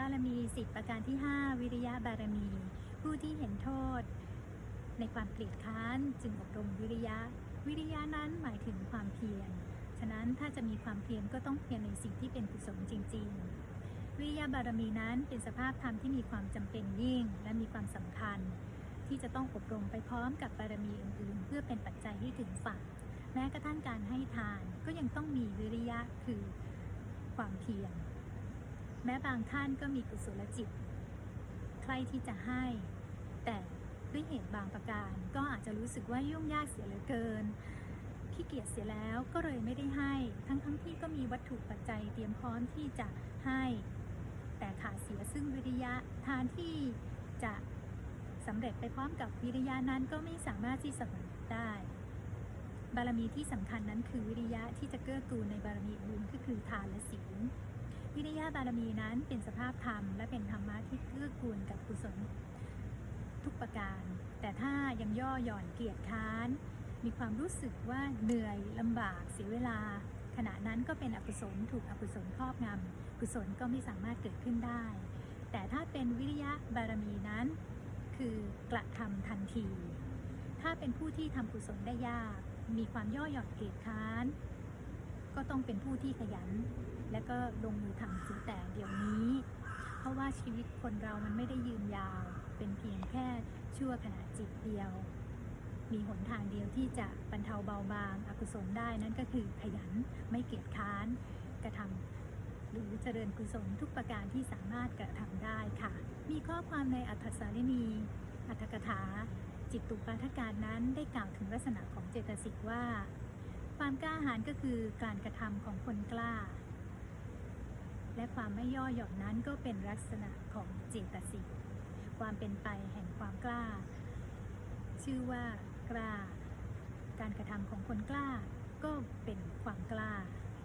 บารมีสิบประการที่ 5 วิริยะบารมี ผู้ที่เห็นโทษ ในความเกลียดค้านจึงอบรมวิริยะ วิริยะนั้นหมายถึงความเพียร ฉะนั้นถ้าจะมีความเพียรก็ต้องเพียรในสิ่งที่เป็นกุศลจริง ๆ วิริยะบารมีนั้นเป็นสภาพธรรมที่มีความจำเป็นยิ่ง และมีความสำคัญ ที่จะต้องอบรมไปพร้อมกับบารมีอื่นๆ เพื่อเป็นปัจจัยให้ถึงฝั่งแม้กระทั่งการให้ทานก็ยังต้องมีวิริยะคือความเพียร แม้บางท่านก็มีกุศลจิต ใครที่จะให้ แต่ด้วยเหตุบางประการ ก็อาจจะรู้สึกว่ายุ่งยากเสียเหลือเกินขี้เกียจเสียแล้วก็เลยไม่ได้ให้ ทั้งๆทที่ก็มีวัตถุปัจจัยเตรียมพร้อมที่จะให้ แต่ขาดเสียซึ่งวิริยะทานที่จะสำเร็จไปพร้อมกับวิริยะนั้นก็ไม่สามารถที่สำเร็จได้ บารมีที่สำคัญนั้นคือวิริยะที่จะเกื้อกูลในบารมีอื่นก็คือทานและศีล วิริยะบารมีนั้นเป็นสภาพธรรม และเป็นธรรมะที่เกื้อกูลกับกุศลทุกประการ แต่ถ้ายังย่อหย่อนเกียจค้าน มีความรู้สึกว่าเหนื่อยลำบากเสียเวลา ขณะนั้นก็เป็นอกุศลถูกอกุศลครอบงำกุศลก็ไม่สามารถเกิดขึ้นได้ แต่ถ้าเป็นวิริยะบารมีนั้น คือกระทำทันที ถ้าเป็นผู้ที่ทำกุศลได้ยาก มีความย่อหย่อนเกียจค้าน ก็ต้องเป็นผู้ที่ขยัน และก็ลงมือทำเสียแต่เดี๋ยวนี้ เพราะว่าชีวิตคนเรามันไม่ได้ยืนยาว เป็นเพียงแค่ชั่วขณะจิตเดียว มีหนทางเดียวที่จะบรรเทาเบาบางอกุศลได้นั่นก็คือขยันไม่เกียจค้าน กระทำหรือเจริญกุศลทุกประการที่สามารถกระทำได้ค่ะ มีข้อความในอัฏฐสารินีอัฏฐกถาจิตตุปาทการนั้นได้กล่าวถึงลักษณะของเจตสิกว่า ความกล้าหาญก็คือการกระทำของคนกล้า และความไม่ย่อหย่อนนั้นก็เป็นลักษณะของเจตสิกความเป็นไปแห่งความกล้า ชื่อว่ากล้า การกระทำของคนกล้าก็เป็นความกล้า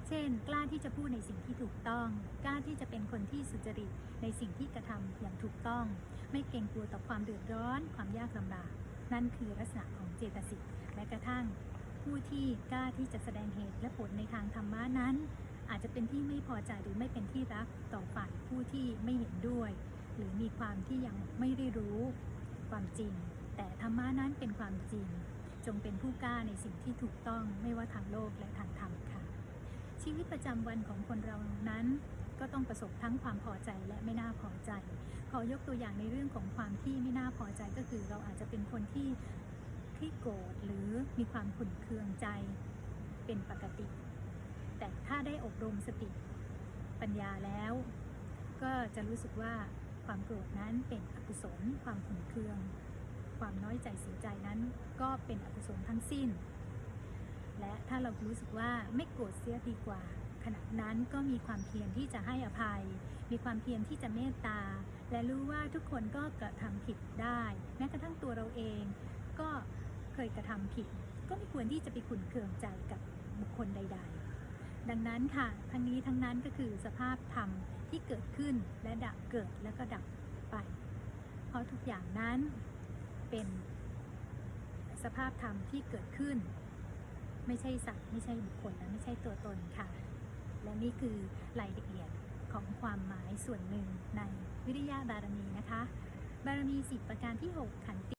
เช่น กล้าที่จะพูดในสิ่งที่ถูกต้อง กล้าที่จะเป็นคนที่สุจริตในสิ่งที่กระทำอย่างถูกต้อง ไม่เกรงกลัวต่อความเดือดร้อน ความยากลำบาก นั่นคือลักษณะของเจตสิกและกระทั่ง ผู้ที่กล้าที่จะแสดงเหตุและผลในทางธรรมะนั้น อาจจะเป็นที่ไม่พอใจหรือไม่เป็นที่รักต่อฝ่ายผู้ที่ไม่เห็นด้วย หรือมีความที่ยังไม่ได้รู้ความจริง แต่ธรรมะนั้นเป็นความจริง จงเป็นผู้กล้าในสิ่งที่ถูกต้องไม่ว่าทางโลกและทางธรรมค่ะ ชีวิตประจำวันของคนเรานั้นก็ต้องประสบทั้งความพอใจและไม่น่าพอใจ ขอยกตัวอย่างในเรื่องของความที่ไม่น่าพอใจก็คือเราอาจจะเป็นคนที่ ที่โกรธหรือมีความขุ่นเคืองใจเป็นปกติ แต่ถ้าได้อบรมสติปัญญาแล้ว ก็จะรู้สึกว่าความโกรธนั้นเป็นอกุศล ความขุ่นเคือง ความน้อยใจเสียใจนั้น ก็เป็นอกุศลทั้งสิ้น และถ้าเรารู้สึกว่าไม่โกรธเสียดีกว่า ขณะนั้นก็มีความเพียรที่จะให้อภัย มีความเพียรที่จะเมตตา และรู้ว่าทุกคนก็กระทำผิดได้ แม้กระทั่งตัวเราเอง ยกระทำผิด ก็ไม่ควรที่จะไปขุนเคืองใจกับบุคคลใด ๆ ดังนั้นค่ะ ทั้งนี้ทั้งนั้นก็คือสภาพธรรมที่เกิดขึ้นและดับเกิดแล้วก็ดับไป เพราะทุกอย่างนั้นเป็นสภาพธรรมที่เกิดขึ้น ไม่ใช่สัตว์ไม่ใช่บุคคลและไม่ใช่ตัวตนค่ะ และนี่คือรายละเอียดของความหมายส่วนหนึ่งในวิริยะบารมีนะคะ บารมีสิบประการที่ 6 ขันติ